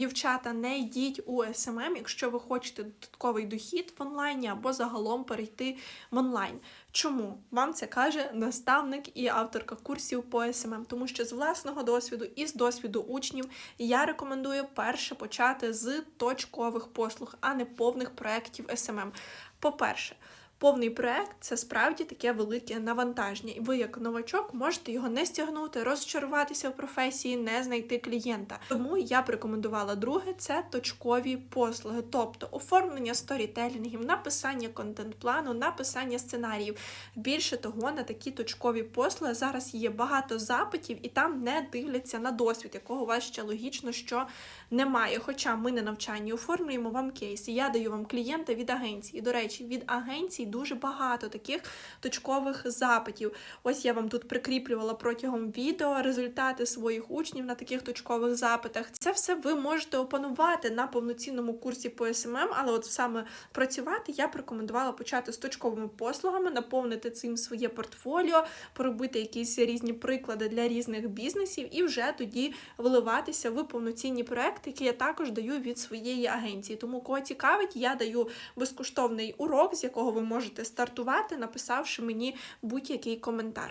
Дівчата, не йдіть у SMM, якщо ви хочете додатковий дохід в онлайні або загалом перейти в онлайн. Чому вам це каже наставник і авторка курсів по SMM? Тому що з власного досвіду і з досвіду учнів я рекомендую перше почати з точкових послуг, а не повних проєктів SMM. По-перше, Повний проект це справді таке велике навантаження, і ви, як новачок, можете його не стягнути, розчаруватися в професії, не знайти клієнта. Тому я б рекомендувала друге це точкові послуги, тобто оформлення сторітелінгів, написання контент-плану, написання сценаріїв. Більше того, на такі точкові послуги зараз є багато запитів, і там не дивляться на досвід, якого у вас ще логічно, що немає. Хоча ми на навчанні оформлюємо вам кейс. Я даю вам клієнта від агенції. До речі, від агенцій дуже багато таких точкових запитів. Ось я вам тут прикріплювала протягом відео результати своїх учнів на таких точкових запитах. Це все ви можете опанувати на повноцінному курсі по SMM, але от саме працювати я б рекомендувала почати з точковими послугами, наповнити цим своє портфоліо, поробити якісь різні приклади для різних бізнесів і вже тоді вливатися в повноцінні проекти, які я також даю від своєї агенції. Тому кого цікавить, я даю безкоштовний урок, з якого ви можете стартувати, написавши мені будь-який коментар.